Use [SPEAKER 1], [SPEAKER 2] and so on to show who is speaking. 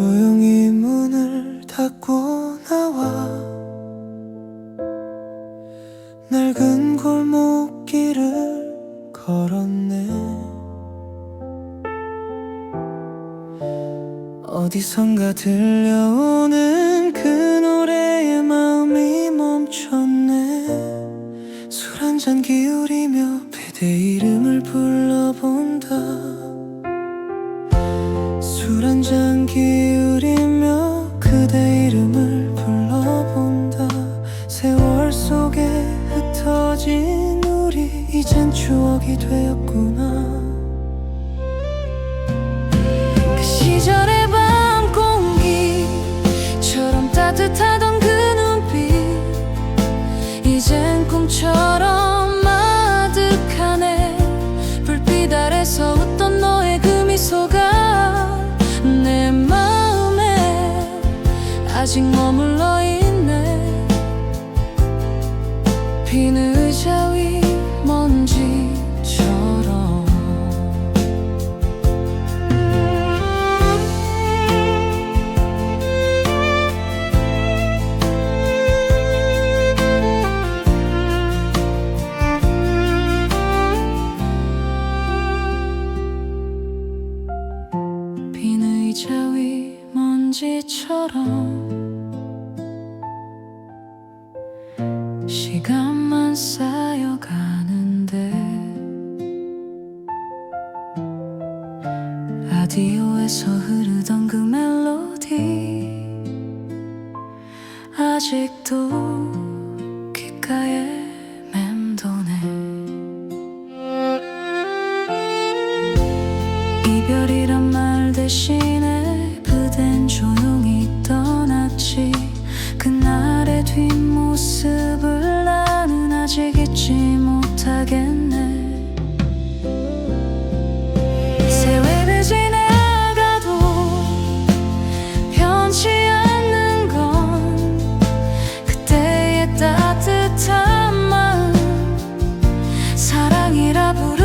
[SPEAKER 1] 조용히 문을 닫고 나와. 낡은 골목길을 걸었네. 어디선가 들려오는 그 노래에 마음이 멈췄네. 술 한 잔 기울이며 그대 이름을 불러 이젠 추억이 되었구나. 그 시절의 밤 공기처럼 따뜻하던 그 눈빛 이젠 꿈처럼 아득하네. 불빛 아래서 웃던 너의 그 미소가 내 마음에 아직 머물 편지처럼 시간만 쌓여가는데 라디오에서 흐르던 그 멜로디 아직도 귓가에 맴도네. 이별이란 말 대신에 뒷모습을 나는 아직 잊지 못하겠네. 세월이 지나가도 변치 않는 건 그때의 따뜻한 마음 사랑이라 부르